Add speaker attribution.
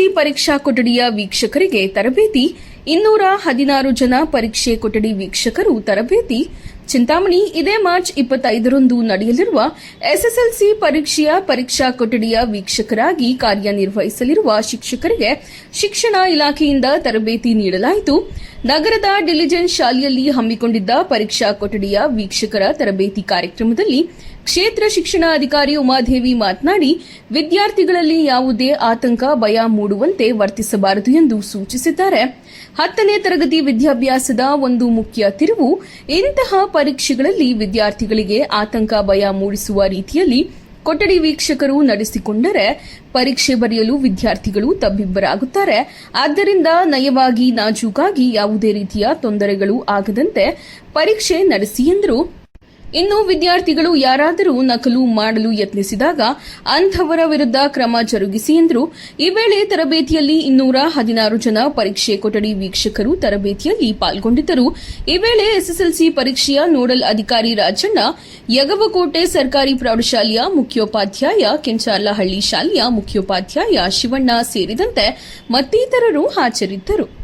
Speaker 1: SSLC ಪರೀಕ್ಷಾ ಕೊಠಡಿಯ ವೀಕ್ಷಕರಿಗೆ ತರಬೇತಿ, ಇನ್ನೂರ ಹದಿನಾರು ಜನ ಪರೀಕ್ಷೆ ಕೊಠಡಿ ವೀಕ್ಷಕರು ತರಬೇತಿ. ಚಿಂತಾಮಣಿ, ಇದೇ ಮಾರ್ಚ್ ಇಪ್ಪತ್ತೈದರಂದು ನಡೆಯಲಿರುವ ಎಸ್ಎಸ್ಎಲ್ಸಿ ಪರೀಕ್ಷೆಯ ಪರೀಕ್ಷಾ ಕೊಠಡಿಯ ವೀಕ್ಷಕರಾಗಿ ಕಾರ್ಯನಿರ್ವಹಿಸಲಿರುವ ಶಿಕ್ಷಕರಿಗೆ ಶಿಕ್ಷಣ ಇಲಾಖೆಯಿಂದ ತರಬೇತಿ ನೀಡಲಾಯಿತು. ನಗರದ ಡಿಲಿಜೆನ್ಸ್ ಶಾಲೆಯಲ್ಲಿ ಹಮ್ಮಿಕೊಂಡಿದ್ದ ಪರೀಕ್ಷಾ ಕೊಠಡಿಯ ವೀಕ್ಷಕರ ತರಬೇತಿ ಕಾರ್ಯಕ್ರಮದಲ್ಲಿ ಕ್ಷೇತ್ರ ಶಿಕ್ಷಣ ಅಧಿಕಾರಿ ಉಮಾದೇವಿ ಮಾತನಾಡಿ, ವಿದ್ಯಾರ್ಥಿಗಳಲ್ಲಿ ಯಾವುದೇ ಆತಂಕ, ಭಯ ಮೂಡುವಂತೆ ವರ್ತಿಸಬಾರದು ಎಂದು ಸೂಚಿಸಿದ್ದಾರೆ. ಹತ್ತನೇ ತರಗತಿ ವಿದ್ಯಾಭ್ಯಾಸದ ಒಂದು ಮುಖ್ಯ ತಿರುವು, ಇಂತಹ ಪರೀಕ್ಷೆಗಳಲ್ಲಿ ವಿದ್ಯಾರ್ಥಿಗಳಿಗೆ ಆತಂಕ, ಭಯ ಮೂಡಿಸುವ ರೀತಿಯಲ್ಲಿ ಕೊಠಡಿ ವೀಕ್ಷಕರು ನಡೆಸಿಕೊಂಡರೆ ಪರೀಕ್ಷೆ ಬರೆಯಲು ವಿದ್ಯಾರ್ಥಿಗಳು ತಬ್ಬಿಬ್ಬರಾಗುತ್ತಾರೆ. ಆದ್ದರಿಂದ ನಯವಾಗಿ ನಾಜೂಕಾಗಿ ಯಾವುದೇ ರೀತಿಯ ತೊಂದರೆಗಳು ಆಗದಂತೆ ಪರೀಕ್ಷೆ ನಡೆಸಿ ಎಂದರು. ಇನ್ನು ವಿದ್ಯಾರ್ಥಿಗಳು ಯಾರಾದರೂ ನಕಲು ಮಾಡಲು ಯತ್ನಿಸಿದಾಗ ಅಂಥವರ ವಿರುದ್ಧ ಕ್ರಮ ಜರುಗಿಸಿ ಎಂದರು. ಈ ವೇಳೆ ತರಬೇತಿಯಲ್ಲಿ ಇನ್ನೂರ ಹದಿನಾರು ಜನ ಪರೀಕ್ಷೆ ಕೊಠಡಿ ವೀಕ್ಷಕರು ತರಬೇತಿಯಲ್ಲಿ ಪಾಲ್ಗೊಂಡಿದ್ದರು. ಈ ವೇಳೆ ಎಸ್ಎಸ್ಎಲ್ಸಿ ಪರೀಕ್ಷೆಯ ನೋಡಲ್ ಅಧಿಕಾರಿ ರಾಜಣ್ಣ, ಯಗವಕೋಟೆ ಸರ್ಕಾರಿ ಪ್ರೌಢಶಾಲೆಯ ಮುಖ್ಯೋಪಾಧ್ಯಾಯ ಕೆಂಚಾಲಹಳ್ಳಿ ಶಾಲೆಯ ಮುಖ್ಯೋಪಾಧ್ಯಾಯ ಶಿವಣ್ಣ ಸೇರಿದಂತೆ ಮತ್ತಿತರರು ಹಾಜರಿದ್ದರು.